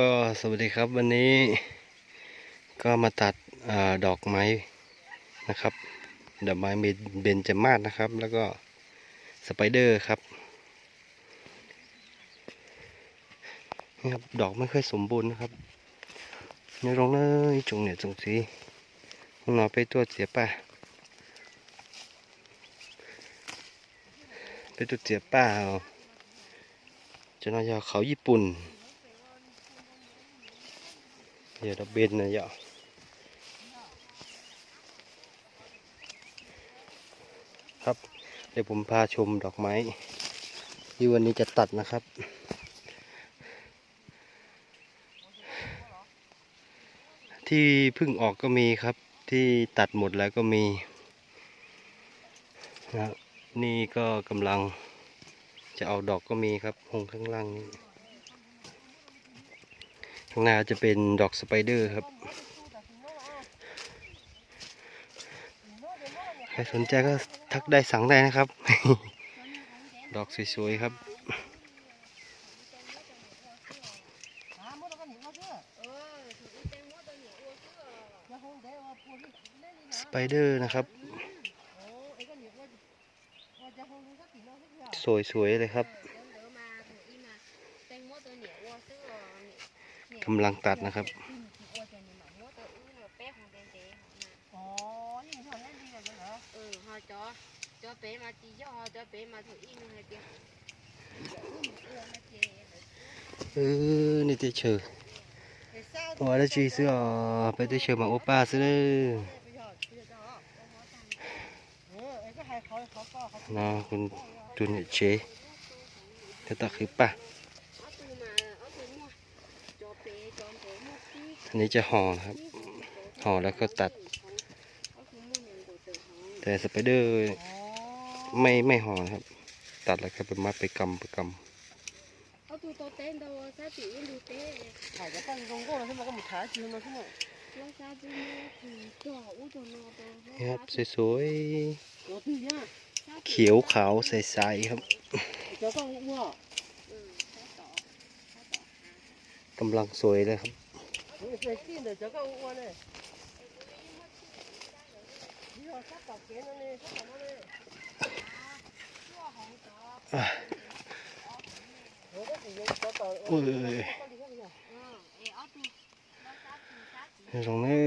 ก็สวัสดีครับวันนี้ ก็มาตัดอดอกไม้นะครับดอกไม้เบญจมาศนะครับ แล้วก็สไปเดอร์ครับนี่ครับดอกไม่ค่อยสมบูรณ์นะครับในตรงนี้จงเนี่ยจงสีข้างนอไปตัวเสียป่ะไปตัวเสียป่าเอาจะน่าจะเขาญี่ปุ่น giờ đặc biệt này dạ ครับเดี๋ยวผมพาชมดอกไม้ที่วันนี้จะตัดนะครับ ที่เพิ่งออกก็มีครับ ที่ตัดหมดแล้วก็มีนะนี่ก็กำลังจะเอาดอกก็มีครับหงข้างล่างนี่ ข้างหน้าจะเป็นดอกสไปเดอร์ครับใครสนใจก็ทักได้สั่งได้นะครับ ดอกสวยๆครับสไปเดอร์นะครับ สวยๆเลยครับ กำลังตัดนะครับ อ๋อ นี่เขาเล่นดีกันเหรอ ừ họ cho cho bé mà chỉ cho họ cho bé mà thử in này kìa เออนี่เตเชอร์ว่าแล้วจีเสื้อไปเตเชอร์มาโอป้าซื้อเลยเออไอ้ก็ให้เขาเขาก็เขานะคุณจุนเชจะตักคือป่ะ từ mà ở từ mua cho bé cho bé mua tí อันนี้จะห่อนะครับ ห่อแล้วก็ตัด ở từ mua mình của từ họ แต่สไปเดอร์อ๋อไม่ไม่ห่อนะครับ ตัดแล้วก็ไปมัดไปกำไปก ở từ to tên đâu sao chỉ in được té ถ่ายจะตั้งตรงก็แล้วใช่ไหมก็หมดถ่ายจริงเลยใช่ไหม nó sao chứ mua thì cho u cho nó đâu ำนี่ครับสวยตัวตื้อยากๆเขียวขาวใสๆครับ เจ้าต้องอ้ว ừ sao tỏ sao tỏ กำลังสวยเลยครับนี่ใส่กินเดี๋ยวเจ้าก็อ้วนเลยนี่เราซักกับเกณฑ์นั่นเลยซักกับนั่นเลยอะเราก็สิยังต่อต่อโอ้ยตรงนี้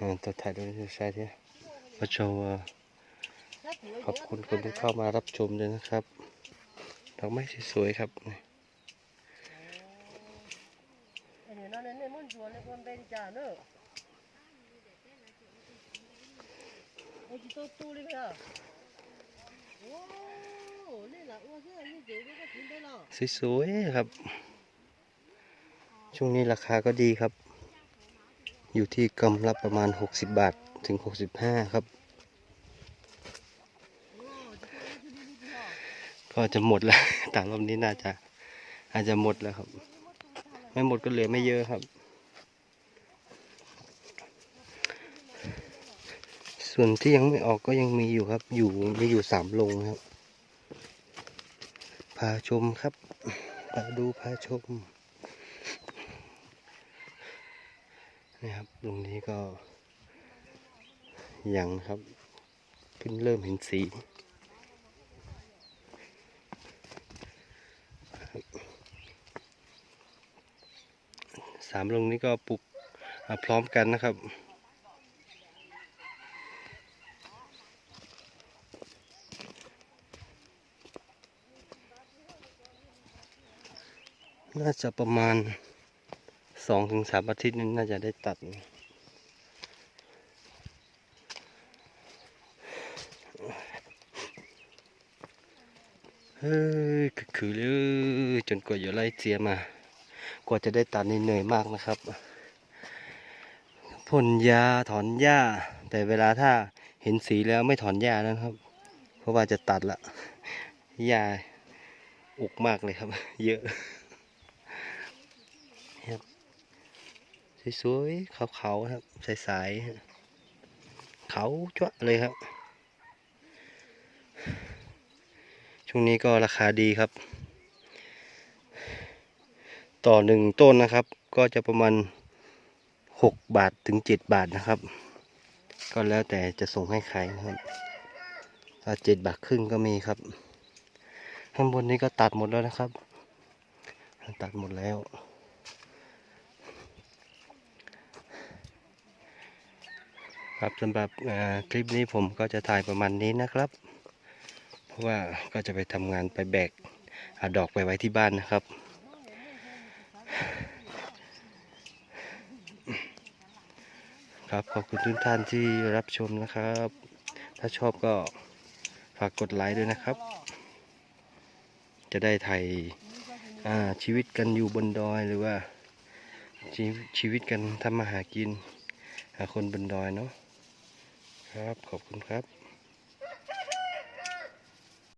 อ่าตัวถ่ายด้วยใช่ที่มาโชว์อะขอบคุณคนที่เข้ามารับชมด้วยนะครับดอกไม้สวยๆครับ เดี๋ยวนั่นเนี่ยมันชวนเลยคนเป็น จ่าเนอะไอ้ที่ตัวตู้เลยค่ะโอ้นี่แหละอ้วนเสื้อนี่เดี๋ยวก็กินได้แล้วสวยๆครับ ช่วงนี้ราคาก็ดีครับ อยู่ที่กำละประมาณ 60 บาทถึง 65 ครับ ก็จะหมดแล้วแต่รอบนี้น่าจะอาจจะหมดแล้วครับ ไม่หมดก็เหลือไม่เยอะครับ ส่วนที่ยังไม่ออกก็ยังมีอยู่ครับ อยู่มีอยู่สามลงครับ พาชมครับพาดูพาชมนี่ครับตรงนี้ก็ยังครับเพิ่งเริ่มเห็นสีสามลงนี้ก็ปลูกพร้อมกันนะครับ น่าจะประมาณสองถึงสามอาทิตย์นี้น่าจะได้ตัด เฮ้ยคือเลยจนกว่าจะไล่เจียมา กว่าจะได้ตัดนี่เหนื่อยมากนะครับพ่นยาถอนหญ้า แต่เวลาถ้าเห็นสีแล้วไม่ถอนหญ้าแล้นะครับ เพราะว่าจะตัดละหญ้าอุกมากเลยครับ เยอะครับ สวยๆขาวๆครับใสๆขาวจ้วเลยครับ ช่วงนี้ก็ราคาดีครับ ต่อหนึ่งต้นนะครับ ก็จะประมาณหกบาทถึงเจ็ดบาทนะครับ ก็แล้วแต่จะส่งให้ใครนะครับถ้าเจ็ดบาทครึ่งก็มีครับ ข้างบนนี้ก็ตัดหมดแล้วนะครับ ตัดหมดแล้ว ครับสำหรับคลิปนี้ผมก็จะถ่ายประมาณนี้นะครับ เพราะว่าก็จะไปทำงานไปแบกอดอกไปไว้ที่บ้านนะครับ ครับขอบคุณทุกท่านที่รับชมนะครับ ถ้าชอบก็ฝากกดไลค์ด้วยนะครับ จะได้ถ่ายชีวิตกันอยู่บนดอยหรือว่าชีชีวิตกันทำมาหากินคนบนดอยเนาะ ครับ ขอบคุณครับ